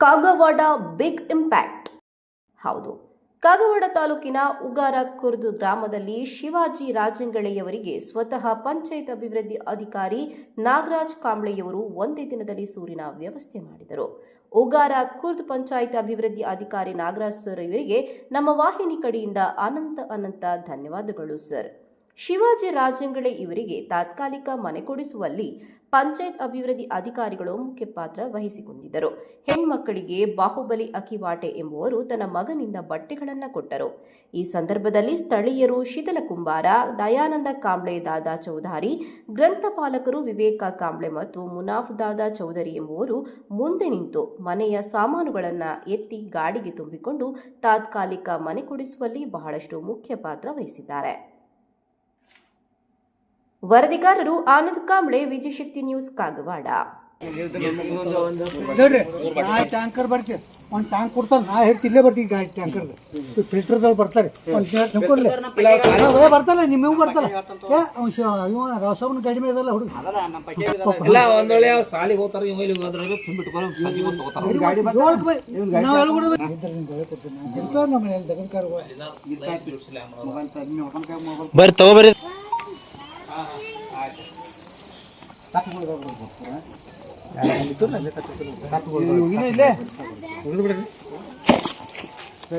Kagwad big impact. ಹೌದು, ಕಾಗವಾಡ ತಾಲೂಕಿನ ಉಗಾರ ಕುರ್ದು ಗ್ರಾಮದಲ್ಲಿ ಶಿವಾಜಿ ರಾಜಂಗಳೆಯವರಿಗೆ ಸ್ವತಃ ಪಂಚಾಯತ್ ಅಭಿವೃದ್ಧಿ ಅಧಿಕಾರಿ ನಾಗರಾಜ್ ಕಾಂಬ್ಳೆಯವರು ಒಂದೇ ದಿನದಲ್ಲಿ ಸೂರಿನ ವ್ಯವಸ್ಥೆ ಮಾಡಿದರು. ಉಗಾರ ಕುರ್ದ್ ಪಂಚಾಯತ್ ಅಭಿವೃದ್ಧಿ ಅಧಿಕಾರಿ ನಾಗರಾಜ್ ಸರ್ ಇವರಿಗೆ ನಮ್ಮ ವಾಹಿನಿ ಕಡೆಯಿಂದ ಅನಂತ ಅನಂತ ಧನ್ಯವಾದಗಳು ಸರ್. ಶಿವಾಜಿ ರಾಜಂಗಳೆ ಇವರಿಗೆ ತಾತ್ಕಾಲಿಕ ಮನೆ ಕೊಡಿಸುವಲ್ಲಿ ಪಂಚಾಯತ್ ಅಭಿವೃದ್ಧಿ ಅಧಿಕಾರಿಗಳು ಮುಖ್ಯ ಪಾತ್ರ ವಹಿಸಿಕೊಂಡಿದ್ದರು. ಹೆಣ್ಮಕ್ಕಳಿಗೆ ಬಾಹುಬಲಿ ಅಕಿವಾಟೆ ಎಂಬುವರು ತನ್ನ ಮಗನಿಂದ ಬಟ್ಟೆಗಳನ್ನು ಕೊಟ್ಟರು. ಈ ಸಂದರ್ಭದಲ್ಲಿ ಸ್ಥಳೀಯರು ಶಿಥಲ ಕುಂಬಾರ, ದಯಾನಂದ ಕಾಂಬ್ಳೆ, ದಾದಾ ಚೌಧಾರಿ ಗ್ರಂಥಪಾಲಕರು ವಿವೇಕ ಕಾಂಬ್ಳೆ ಮತ್ತು ಮುನಾಫ್ ದಾದಾ ಚೌಧರಿ ಎಂಬುವರು ಮುಂದೆ ನಿಂತು ಮನೆಯ ಸಾಮಾನುಗಳನ್ನು ಎತ್ತಿ ಗಾಡಿಗೆ ತುಂಬಿಕೊಂಡು ತಾತ್ಕಾಲಿಕ ಮನೆ ಕೊಡಿಸುವಲ್ಲಿ ಬಹಳಷ್ಟು ಮುಖ್ಯ ಪಾತ್ರ ವಹಿಸಿದ್ದಾರೆ. ವರದಿಗಾರರು ಆನಂದ್ ಕಾಂಬ್ಳೆ ವಿಜಯಶಕ್ತಿ ನ್ಯೂಸ್ ಕಾಗವಾಡ. ಟ್ಯಾಂಕರ್ ಬರ್ತೀವಿ ಒಂದು ಟ್ಯಾಂಕ್ ಕೊಡ್ತಾನೆ ನಾ ಹೇಳ್ತಿ ಇಲ್ಲೇ ಬರ್ತೀವಿ ಗಾಡಿ ಫಿಲ್ಟರ್ದವ್ರು ಬರ್ತಾರೆ. ಬರ್ತಾನೆ ನಿಮ್ಮವು ಬರ್ತಾನೆ. ರಸವನ ಗಾಡಿ ಮೇಲೆ ಅದಲ್ಲ ಹುಡುಗ. ಇಲ್ಲ ಒಂದ್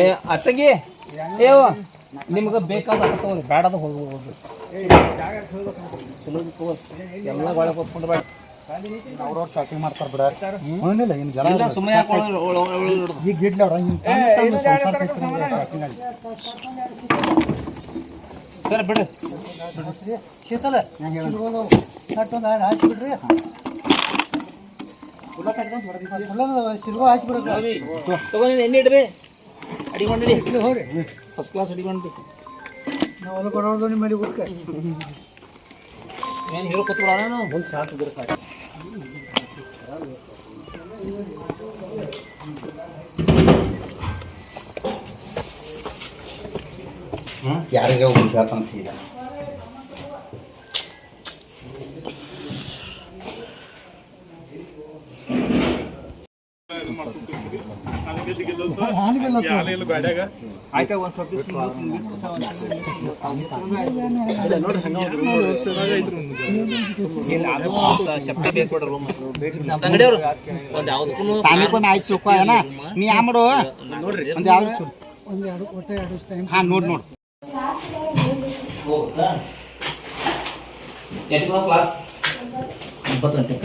ಏ ಅತ್ತಗಿ. ಏವ ನಿಮ್ಗ ಬೇಕಾದ ತಗೋರಿ ಬೇಡದ ಹೋಗ್ಬೋದು. ಎಲ್ಲ ಒಳಗೆ ಹೊತ್ಕೊಂಡು ಬೇಡ ಅವ್ರವ್ರು ಮಾಡ್ತಾರೆ ಬಿಡ ಏನಿಲ್ಲ ಜನ ಸುಮ್ಮನೆ? ಈಗ ಗಿಡ್ಲ ಅವ್ರ ಸರ್ ಬಿಡು. ಶೀತಲ ಕಟ್ಟೊಂದು ಹಾಡು ಹಾಕ್ಬಿಡ್ರಿ. ಸಿಲ್ವ ಹಾಕ್ಬಿಡ್ರಿ ಎಣ್ಣೆ ಇಡ್ರಿ. ಅಡಿಗೆ ಮಾಡಿ ಹೋಗ್ರಿ. ಫಸ್ಟ್ ಕ್ಲಾಸ್ ಅಡಿಗೆ ಮಾಡಿ ನಾವು ಹೊಲ ಕೊಡೋದು ನಿಮ್ಮ ಮನೆ ಉಟ್ಕ ಏನು ಹೇಳ್ಕೊತ್ಬಿಡ ನಾನು? ಮುಂದೆ ಸಾಕು ಬಿಡು ಸಾಕು. ಯಾರಿಗೆ ಹೇಳ್ತಾನೆ ಸೀದಾ ಒಂದು ಸ್ವಲ್ಪ ಬೇಕು ಬಿಡ್ರಿ ರೂಮ್ ಅಂಗಡಿಯವರು ಒಂದು ಯಾವುದಕ್ಕೂ ಸಾಮಿಕೊಂದು ಆಯ್ತು ಮಾಡು ನೋಡ್ರಿ ಒಂದು ಒಂದು ಎರಡು ಟೈಮ್ ನೋಡು ಕ್ಲಾಸ್ ಒಂಬತ್ತು ಗಂಟೆಕ